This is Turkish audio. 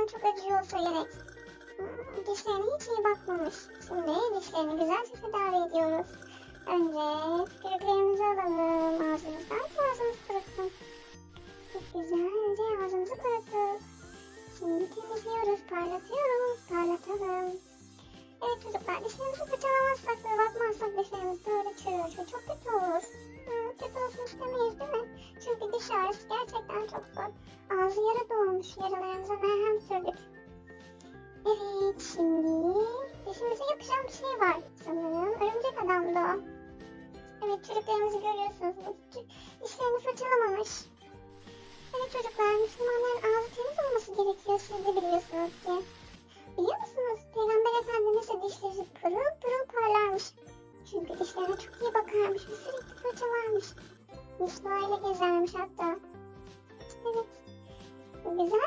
acıyor olsa gerek. Hmm, Dişlerine hiç iyi bakmamış. Şimdi dişlerini güzelce tedavi ediyoruz. Önce tükürüklerimizi alalım. Ağzımızdan ki ağzımız kurusun. Çok güzelce ağzımızı kuruttuk. Şimdi temizliyoruz, parlatıyoruz. Parlatalım. Evet çocuklar dişlerimizi fırçalamazsak ve bakmazsak dişlerimiz gerçekten çok zor. Ağzı yara dolmuş. Yaralarımıza merhem sürdük. Evet şimdi dişimize yakışan bir şey var. Sanırım örümcek adamdı o. Evet çocuklarımızı görüyorsunuz. Diş- Dişlerini fırçalamamış. Evet çocuklar Müslümanların ağzı temiz olması gerekiyor. Siz de biliyorsunuz ki. Biliyor musunuz? Peygamber Efendimiz de dişleri pırıl pırıl parlarmış. Çünkü dişlerine çok iyi bakarmış ve sürekli fırçalarmış. Misvayla gezermiş hatta. அப்படின்னா